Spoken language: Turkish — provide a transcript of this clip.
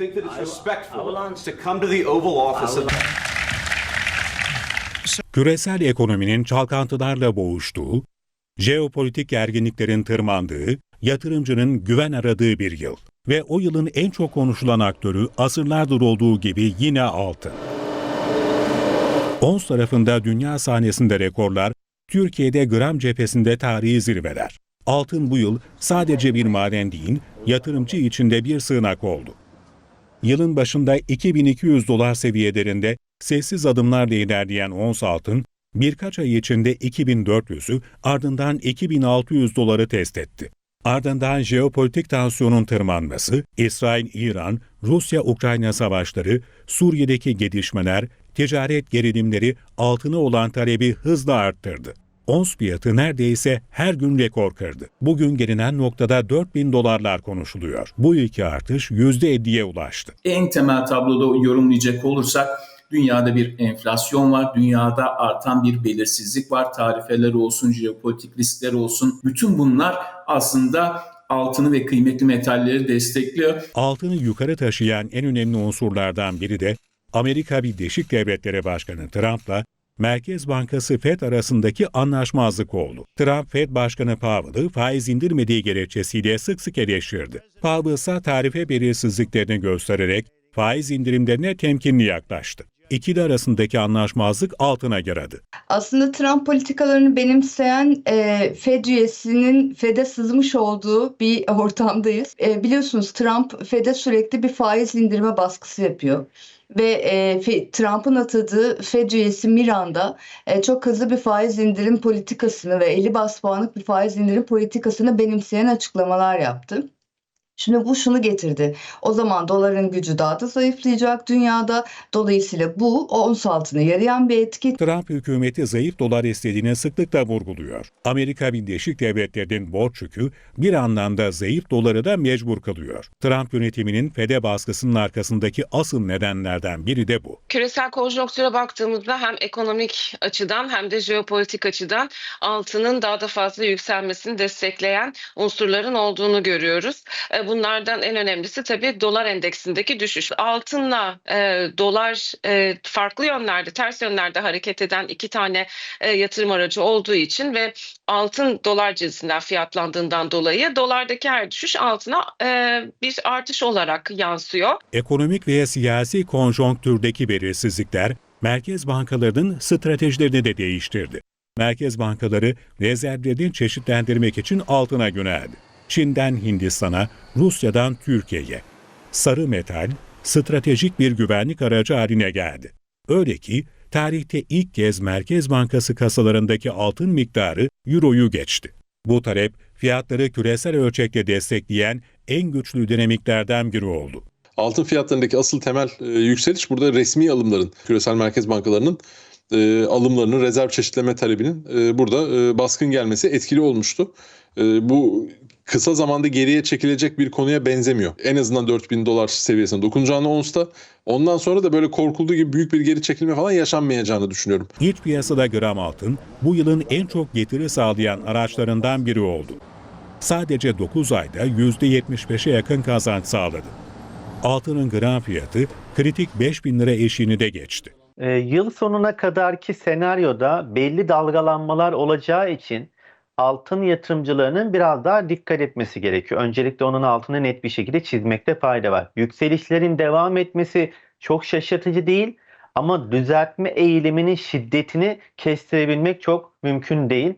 think that it's respectful to come to the Oval Office and Küresel ekonominin çalkantılarla boğuştuğu, jeopolitik gerginliklerin tırmandığı, yatırımcının güven aradığı bir yıl. Ve o yılın en çok konuşulan aktörü asırlardır olduğu gibi yine altın. Ons tarafında dünya sahnesinde rekorlar, Türkiye'de gram cephesinde tarihi zirveler. Altın bu yıl sadece bir maden değil, yatırımcı içinde bir sığınak oldu. Yılın başında 2200 dolar seviyelerinde sessiz adımlarla ilerleyen ons altın, birkaç ay içinde 2400'ü ardından 2600 doları test etti. Ardından jeopolitik tansiyonun tırmanması, İsrail-İran, Rusya-Ukrayna savaşları, Suriye'deki gelişmeler, ticaret gerilimleri altına olan talebi hızla arttırdı. Ons fiyatı neredeyse her gün rekor kırdı. Bugün gelinen noktada 4000 dolarlar konuşuluyor. Bu iki artış %50'ye ulaştı. en temel tabloda yorumlayacak olursak dünyada bir enflasyon var, dünyada artan bir belirsizlik var, tarifeler olsun, jeopolitik riskler olsun. Bütün bunlar aslında altını ve kıymetli metalleri destekliyor. Altını yukarı taşıyan en önemli unsurlardan biri de Amerika Birleşik Devletleri Başkanı Trump'la Merkez Bankası Fed arasındaki anlaşmazlık oldu. Trump, Fed Başkanı Powell'ı faiz indirmediği gerekçesiyle sık sık eleştirdi. Powell ise tarife belirsizliklerini göstererek faiz indirimlerine temkinli yaklaştı. İkili arasındaki anlaşmazlık altına yaradı. Aslında Trump politikalarını benimseyen e, Fed üyesinin Fed'e sızmış olduğu bir ortamdayız. E, biliyorsunuz Trump Fed'e sürekli bir faiz indirme baskısı yapıyor. Ve e, Trump'ın atadığı Fed üyesi Miranda e, çok hızlı bir faiz indirim politikasını ve 50 bas puanlık bir faiz indirim politikasını benimseyen açıklamalar yaptı. Şimdi bu şunu getirdi. O zaman doların gücü daha da zayıflayacak dünyada. Dolayısıyla bu ons altına yarayan bir etki. Trump hükümeti zayıf dolar istediğini sıklıkla vurguluyor. Amerika Birleşik Devletleri'nin borç yükü bir anlamda zayıf doları da mecbur kılıyor. Trump yönetiminin Fed'e baskısının arkasındaki asıl nedenlerden biri de bu. Küresel konjonktüre baktığımızda hem ekonomik açıdan hem de jeopolitik açıdan altının daha da fazla yükselmesini destekleyen unsurların olduğunu görüyoruz. E, Bunlardan en önemlisi tabii dolar endeksindeki düşüş. Altınla e, dolar e, farklı yönlerde, ters yönlerde hareket eden iki tane e, yatırım aracı olduğu için ve altın dolar cinsinden fiyatlandığından dolayı dolardaki her düşüş altına e, bir artış olarak yansıyor. Ekonomik veya siyasi konjonktürdeki belirsizlikler merkez bankalarının stratejilerini de değiştirdi. Merkez bankaları rezervlerini çeşitlendirmek için altına yöneldi. Çin'den Hindistan'a, Rusya'dan Türkiye'ye. Sarı metal stratejik bir güvenlik aracı haline geldi. Öyle ki tarihte ilk kez Merkez Bankası kasalarındaki altın miktarı euroyu geçti. Bu talep fiyatları küresel ölçekte destekleyen en güçlü dinamiklerden biri oldu. Altın fiyatlarındaki asıl temel e, yükseliş burada resmi alımların, küresel merkez bankalarının e, alımlarının, rezerv çeşitleme talebinin e, burada e, baskın gelmesi etkili olmuştu. E, bu kısa zamanda geriye çekilecek bir konuya benzemiyor. En azından 4000 dolar seviyesine dokunacağını onsta. Ondan sonra da böyle korkulduğu gibi büyük bir geri çekilme falan yaşanmayacağını düşünüyorum. İç piyasada gram altın bu yılın en çok getiri sağlayan araçlarından biri oldu. Sadece 9 ayda %75'e yakın kazanç sağladı. Altının gram fiyatı kritik 5000 lira eşiğini de geçti. Ee, yıl sonuna kadarki senaryoda belli dalgalanmalar olacağı için altın yatırımcılarının biraz daha dikkat etmesi gerekiyor. Öncelikle onun altını net bir şekilde çizmekte fayda var. Yükselişlerin devam etmesi çok şaşırtıcı değil ama düzeltme eğiliminin şiddetini kestirebilmek çok mümkün değil.